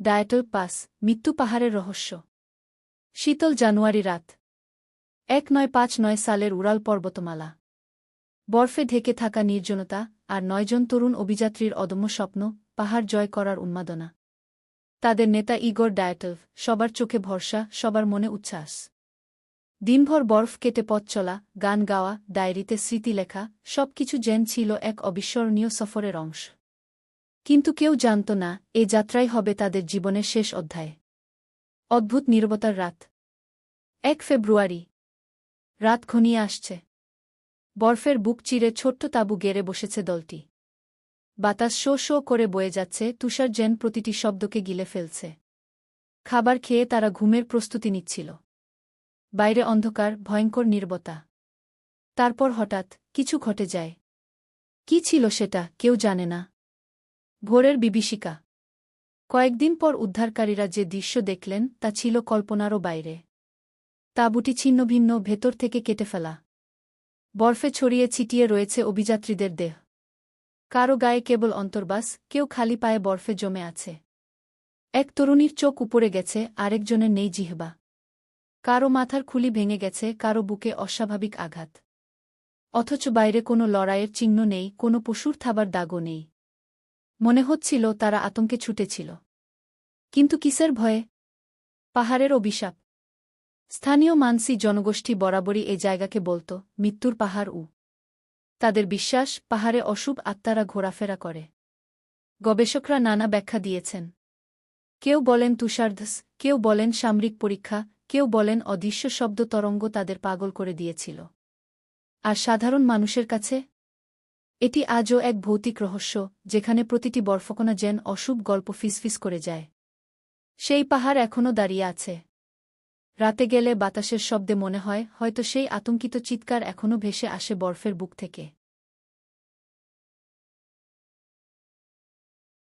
ডায়েটল pass, মৃত্যু পাহাড়ের রহস্য। শীতল জানুয়ারি রাত। এক নয় পাঁচ নয় সালের উড়াল পর্বতমালা। বরফে ঢেকে থাকা নির্জনতা আর নয়জন তরুণ অভিযাত্রীর অদম্য স্বপ্ন পাহাড় জয় করার উন্মাদনা। তাদের নেতা ইগর ডায়েটল সবার চোখে ভরসা, সবার মনে উচ্ছ্বাস। দিনভর বরফ কেটে পথ চলা, গান গাওয়া, ডায়েরিতে স্মৃতি লেখা সবকিছু যেন ছিল এক অবিস্মরণীয় সফরের অংশ। কিন্তু কেউ জানত না, এ যাত্রাই হবে তাদের জীবনের শেষ অধ্যায়। অদ্ভুত নীরবতার রাত। এক ফেব্রুয়ারি। রাত ঘনিয়ে আসছে। বরফের বুক চিরে ছোট্ট তাঁবু গেড়ে বসেছে দলটি। বাতাস শো শো করে বয়ে যাচ্ছে, তুষার যেন প্রতিটি শব্দকে গিলে ফেলছে। খাবার খেয়ে তারা ঘুমের প্রস্তুতি নিচ্ছিল। বাইরে অন্ধকার, ভয়ঙ্কর নীরবতা। তারপর হঠাৎ, কিছু ঘটে যায়। কি ছিল সেটা, কেউ জানে না। ভোরের বিভীষিকা। কয়েকদিন পর উদ্ধারকারীরা যে দৃশ্য দেখলেন, তা ছিল কল্পনারও বাইরে। তাঁবুটি ছিন্নভিন্ন ভেতর থেকে কেটে ফেলা। বরফে ছড়িয়ে ছিটিয়ে রয়েছে অভিযাত্রীদের দেহ। কারও গায়ে কেবল অন্তর্বাস, কেউ খালি পায়ে বরফে জমে আছে। এক তরুণীর চোখ উপরে গেছে, আরেকজনের নেই জিহবা। কারও মাথার খুলি ভেঙে গেছে, কারও বুকে অস্বাভাবিক আঘাত। অথচ বাইরে কোনো লড়াইয়ের চিহ্ন নেই, কোনো পশুর থাবার দাগও নেই। মনে হচ্ছিল তারা আতঙ্কে ছুটেছিল। কিন্তু কিসের ভয়ে? পাহাড়ের অভিশাপ। স্থানীয় মানসি জনগোষ্ঠী বরাবরই এ জায়গাকে বলত, মৃত্যুর পাহাড় উ। তাদের বিশ্বাস, পাহাড়ে অশুভ আত্মারা ঘোরাফেরা করে। গবেষকরা নানা ব্যাখ্যা দিয়েছেন। কেউ বলেন তুষারধস, কেউ বলেন সামরিক পরীক্ষা, কেউ বলেন অদৃশ্য শব্দ তরঙ্গ তাদের পাগল করে দিয়েছিল। আর সাধারণ মানুষের কাছে? এটি আজও এক ভৌতিক রহস্য, যেখানে প্রতিটি বরফকণা যেন অশুভ গল্প ফিসফিস করে যায়। সেই পাহাড় এখনও দাঁড়িয়ে আছে। রাতে গেলে বাতাসের শব্দে মনে হয়, হয়তো সেই আতঙ্কিত চিৎকার এখনও ভেসে আসে বরফের বুক থেকে।